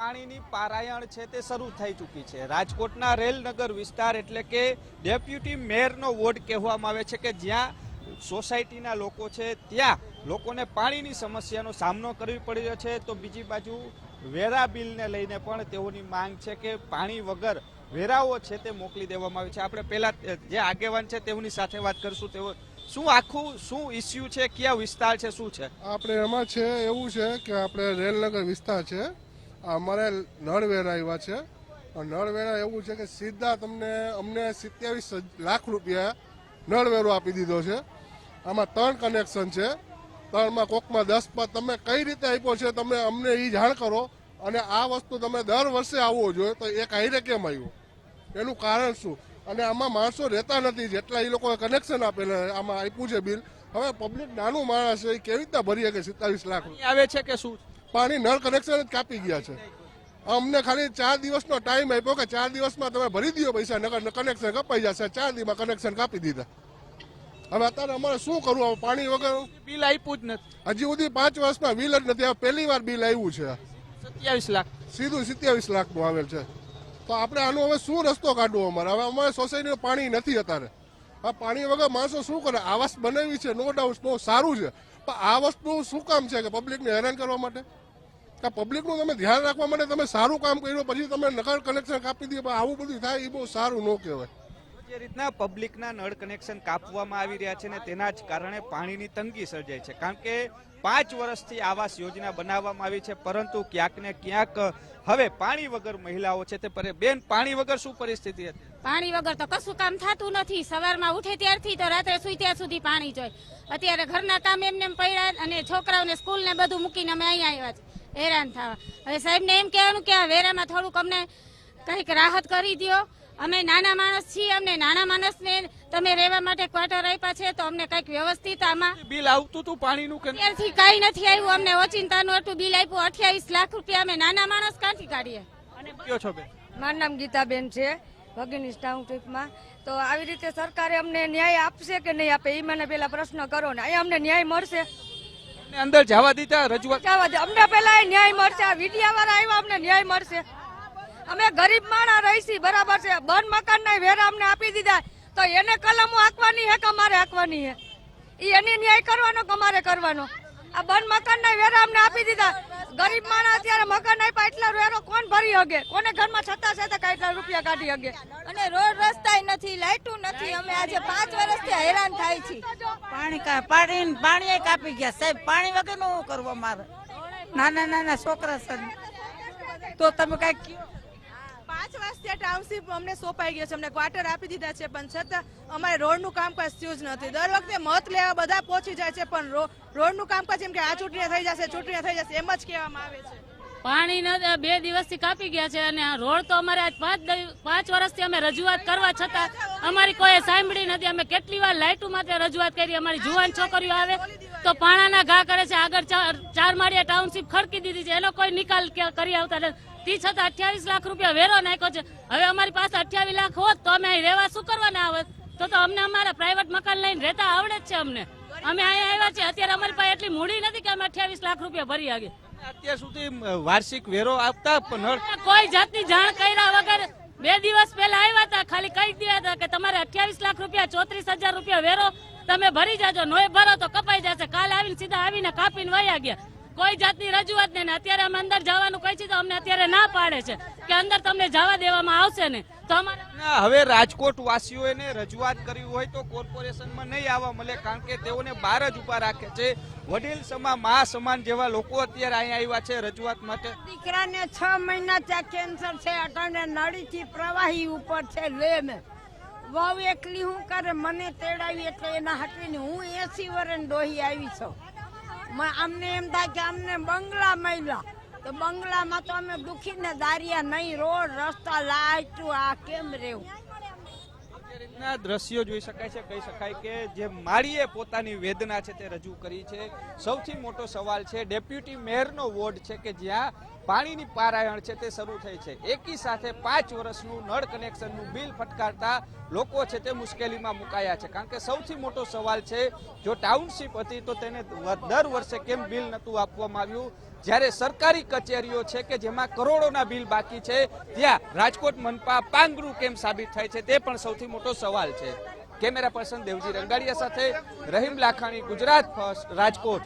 પાણીની પારાયણ છે તે શરૂ થઈ ચૂકી છે. રાજકોટના રેલનગર વિસ્તાર એટલે કે ડેપ્યુટી મેયરનો વોર્ડ કહેવામાં આવે છે કે જ્યાં સોસાયટીના લોકો છે, ત્યાં લોકોને પાણીની સમસ્યાનો સામનો કરવી પડી રહ્યો છે. તો બીજી બાજુ વેરા બિલને લઈને પણ તેઓની માંગ છે કે પાણી વગર વેરાઓ છે તે મોકલી દેવામાં આવે છે. આપણે પહેલા જે આગેવાન છે તેઓની સાથે વાત કરીશું. તેઓ શું આખું શું ઇસ્યુ છે, કયા વિસ્તાર છે, શું છે? આપણે એમાં છે, એવું છે કે આપણે રેલનગર વિસ્તાર છે. અમારે નળવેરા આવ્યા છે. નળ નળવેરા એવું છે કે સીધા તમને અમને સિત્યાવીસ લાખ રૂપિયા નળવેરો આપી દીધો છે. આમાં ત્રણ કનેક્શન છે. ત્રણમાં કોકમાં દસ પર તમે કઈ રીતે આપ્યો છે તમે અમને એ જાણ કરો. અને આ વસ્તુ તમે દર વર્ષે આવવો જોઈએ તો એ કાયરે કેમ આવ્યું? એનું કારણ શું? અને આમાં માણસો રહેતા નથી, જેટલા એ લોકોએ કનેક્શન આપેલા આમાં આપ્યું છે બિલ. હવે પબ્લિક નાનું માણસ છે એ કેવી રીતના ભરી શકે સિત્તાવીસ લાખ? આવે છે કે શું? પાણી નળ કનેક્શન જ કાપી ગયા છે. અમને ખાલી ચાર દિવસનો ટાઈમ આપ્યો કે ચાર દિવસમાં તમે ભરી દો પૈસા નગર કનેક્શન કપાઈ જશે. ચાર દિવસમાં કનેક્શન કાપી દીધા. હવે અત્યારે અમારે શું કરવું? હવે પાણી વગર બિલ આપ્યું જ નથી. હજી સુધી પાંચ વર્ષમાં બિલ જ નથી પહેલી વાર બિલ આવ્યું છે. સત્યાવીસ લાખ. સીધું સિત્યાવીસ લાખનું આવેલ છે. તો આપણે આનો હવે શું રસ્તો કાઢવો અમારે? હવે અમારે સોસાયટીમાં પાણી નથી અત્યારે. આ પાણી વગર માણસો શું કરે? આવાસ બનાવી છે નો ડાઉટ બહુ સારું છે. આ વસ્તુ શું કામ છે કે પબ્લિકને હેરાન કરવા માટે? કે પબ્લિકનું તમે ધ્યાન રાખવા માટે તમે સારું કામ કર્યું, પછી તમે નકર કનેક્શન કાપી દે, પણ આવું બધું થાય એ બહુ સારું ન કહેવાય. જે રીતના પબ્લિકના નળ કનેક્શન કાપવામાં આવી રહ્યા છે ને તેના જ કારણે પાણીની તંગી સર્જાય છે. કારણ કે પાંચ વર્ષથી આવાસ યોજના બનાવવામાં આવી છે, પરંતુ ક્યાંક ને ક્યાંક હવે પાણી વગર મહિલાઓ છે તે પરે. બેન, પાણી વગર શું પરિસ્થિતિ હતી? પાણી વગર તો કશું કામ થતું નથી. સવારમાં ઉઠે ત્યારથી તો રાત્રે સુઈ ત્યાં સુધી પાણી જોઈએ અત્યારે ઘરના કામ એમને એમ પડ્યા અને છોકરાઓને સ્કૂલ ને બધું મૂકીને અમે અહીંયા આવ્યા છે. હેરાન થવા. હવે સાહેબને એમ કહેવાનું કે આ વેરામાં થોડુંક અમને કંઈક રાહત કરી દ્યો. અમે નાના માણસ છીએ અમને નાના માણસને તમે રહેવા માટે ક્વાર્ટર આપ્યા છે તો અમને કંઈક વ્યવસ્થિત આમાં બિલ આવતું હતું પાણીનું કે ત્યારથી કાંઈ નથી આવ્યું અમને ઓચિંતાનું હતું બિલ આપ્યું અઠ્યાવીસ લાખ રૂપિયા અમે નાના માણસ ક્યાંથી કાઢીએ? મારું નામ ગીતાબેન છે ભગીની ટાઉનશીપમાં તો આવી રીતે સરકારે અમને ન્યાય આપશે કે નહીં આપે એ મને પેલા પ્રશ્ન કરો ને. અહીંયા અમને ન્યાય મળશે. અંદર જવા દીધા રજૂઆત જવા દે. અમને પેલા ન્યાય મળશે. આ વીડિયા વાળા આવ્યા અમને ન્યાય મળશે. અમે ગરીબ માણા રહીશી બરાબર છે. બંધ મકાન ના વેરા અમને આપી દીધા. તો એને કલમો આંકવાની હે કે અમારે આંકવાની હે? એ એની ન્યાય કરવાનો કે અમારે કરવાનો? આ બંધ મકાન ના વેરા અમને આપી દીધા. ગરીબ માણા અત્યારે મકાન આપ્યા એટલા વેરો કોણ ભરી હગે? કોને ઘરમાં છતાં છતાં કાંઈ રૂપિયા કાઢી હગે? અને રોડ રસ્તાય નથી લાઇટું નથી. અમે આજે પાંચ વર્ષથી હેરાન થાય છે પાણી કા પાણી પાણી કાપી ગયા. સાહેબ પાણી વગરનું કરવું મારે નાના નાના છોકરા સર તો તમે કઈ કયો? પાંચ વર્ષથી ટાઉનશીપ અમને સોંપાઈ ગયો છે. અમને ક્વાર્ટર આપી દીધા છે, પણ છતાં અમારે રોડનું કામકાજ થયું જ નથી. દર વખતે મત લેવા બધા પહોંચી જાય છે, પણ રોડનું કામકાજ એમ કે આ ચૂંટણી થઈ જશે ચૂંટણી થઈ જશે, એમ જ કહેવામાં આવે છે. પાણી બે દિવસથી કાપી ગયા છે અને રોડ તો અમારે પાંચ પાંચ વર્ષથી અમે રજૂઆત કરવા છતાં અમારી કોઈ સાંભળી નથી અમે કેટલી વાર લાઇટો માટે રજૂઆત કરી અમારી જુવાન છોકરીઓ આવે તો પાણાના ઘા કરે છે આગળ ચાર- માળિયા ટાઉનશીપ ખડકી દીધી છે એનો કોઈ નિકાલ કરી આવતા નથી. તી છતાં અઠ્યાવીસ લાખ રૂપિયા વેરો નાખ્યો છે. હવે અમારી પાસે અઠ્યાવીસ લાખ હોત તો અમે અહીં રહેવા શું કરવાના આવત તો તો અમને અમારા પ્રાઇવેટ મકાન લઈને રહેતા આવડે જ છે અમને. અમે અહીંયા આવ્યા છીએ અત્યારે અમારી પાસે એટલી મૂડી નથી કે અમે અઠ્યાવીસ લાખ રૂપિયા ભરી આવીએ. અત્યાર સુધી વાર્ષિક વેરો આપતા પણ કોઈ જાતની જાણ કર્યા વગર બે દિવસ પહેલા આવ્યા હતા, ખાલી કહી દીધા હતા કે તમારે અઠ્યાવીસ લાખ રૂપિયા, ચોત્રીસ હજાર રૂપિયા વેરો, તમે ભરી જાજો, નોય ભરો તો કપાઈ જશે. કાલે આવીને સીધા આવીને કાપીને વયા ગયા. કોઈ જાતની રજૂઆત નહીં. અત્યારે અમે અંદર જવાનું કહી છે તો અમને અત્યારે ના પાડે છે કે અંદર તમને જવા દેવામાં આવશે ને. તો અમારે હવે રાજકોટ વાસીઓને રજૂઆત કરવી હોય તો કોર્પોરેશનમાં નહીં આવવા મળે કારણ કે તેઓને બહાર જ ઊભા રાખે છે. વડીલ સમા મા સમાન જેવા લોકો અત્યારે અહીંયા આવ્યા છે રજૂઆત માટે. દીકરાને છ મહિના ત્યાં કેન્સર છે અટાણે નળીથી પ્રવાહી ઉપર છે લેમ વાવ એકલી હું કરે મને તેડાવી એટલે એના હટવીને હું એસી વરણ ડોહી આવી છું. મ- અમને એમ થાય કે અમને બંગલા મળ્યા. તો બંગલામાં તો અમે દુખીને દારિયા નહીં, રોડ, રસ્તા, લાઈટ, આ કેમ રહેવું? રીતના દ્રશ્યો જોઈ શકાય છે, કહી શકાય કે જે માળીએ પોતાની વેદના છે તે રજૂ કરી છે. સૌથી મોટો સવાલ છે, ડેપ્યુટી મેયરનો વોર્ડ છે કે જ્યાં પાણીની પારાયણ છે તે શરૂ થઈ છે. એકી સાથે પાંચ વર્ષનું નળ કનેક્શનનું બિલ ફટકારતા લોકો છે તે મુશ્કેલીમાં મુકાયા છે. કારણ કે સૌથી મોટો સવાલ છે, જો ટાઉનશીપ હતી તો તેને દર વર્ષે કેમ બિલ નહોતું આપવામાં આવ્યું? જ્યારે સરકારી કચેરીઓ છે કે જેમાં કરોડોના બિલ બાકી છે, ત્યાં રાજકોટ મનપા પાંગરું કેમ સાબિત થાય છે તે પણ સૌથી મોટો સવાલ છે. કેમેરા પર્સન દેવજી રંગાડિયા સાથે રહીમ લાખાણી, ગુજરાત ફર્સ્ટ, રાજકોટ.